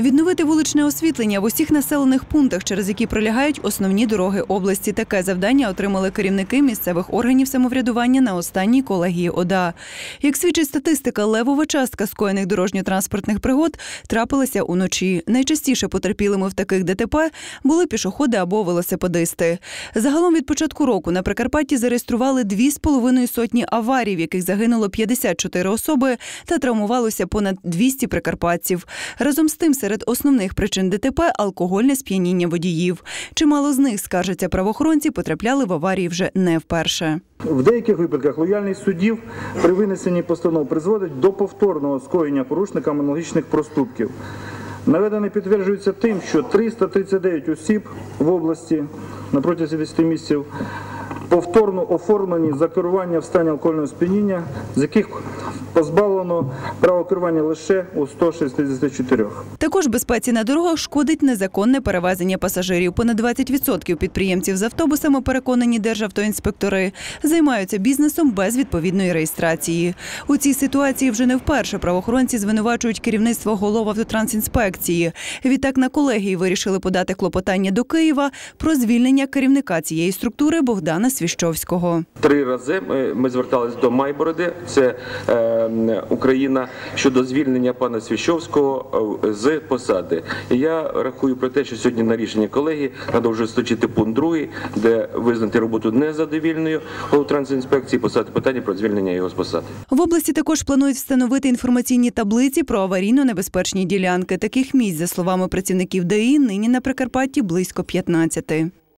Відновити вуличне освітлення в усіх населених пунктах, через які пролягають основні дороги області. Таке завдання отримали керівники місцевих органів самоврядування на останній колегії ОДА. Як свідчить статистика, левова частка скоєних дорожньо-транспортних пригод трапилася уночі. Найчастіше потерпілими в таких ДТП були пішоходи або велосипедисти. Загалом від початку року на Прикарпатті зареєстрували дві з половиною сотні аварій, в яких загинуло 54 особи та травмувалося понад 200 прикарпатців. Разом з тим, серед основних причин ДТП алкогольне сп'яніння водіїв. Чимало з них, скаржаться правоохоронці, потрапляли в аварії вже не вперше. В деяких випадках лояльність суддів при винесенні постанов призводить до повторного скоєння порушникам аналогічних проступків. Наведене підтверджується тим, що 339 осіб в області на протязі 10 місяців повторно оформлені за керування в стані алкогольного сп'яніння, з яких позбавлено право керування лише у 164. Також безпеці на дорогах шкодить незаконне перевезення пасажирів. Понад 20% підприємців з автобусами, переконані державтоінспектори, займаються бізнесом без відповідної реєстрації. У цій ситуації вже не вперше правоохоронці звинувачують керівництво голов автотрансінспекції. Відтак на колегії вирішили подати клопотання до Києва про звільнення керівника цієї структури Богдана Свіщовського. Три рази ми, ми звертались до Майбороди, це е, Україна, щодо звільнення пана Свіщовського е, з посади. Я рахую про те, що сьогодні на рішення колегії треба вже сточити пункт другий, де визнати роботу незадовільною голову трансінспекції, поставити питання про звільнення його з посади. В області також планують встановити інформаційні таблиці про аварійно-небезпечні ділянки. Таких місць, за словами працівників ДАІ, нині на Прикарпатті близько 15.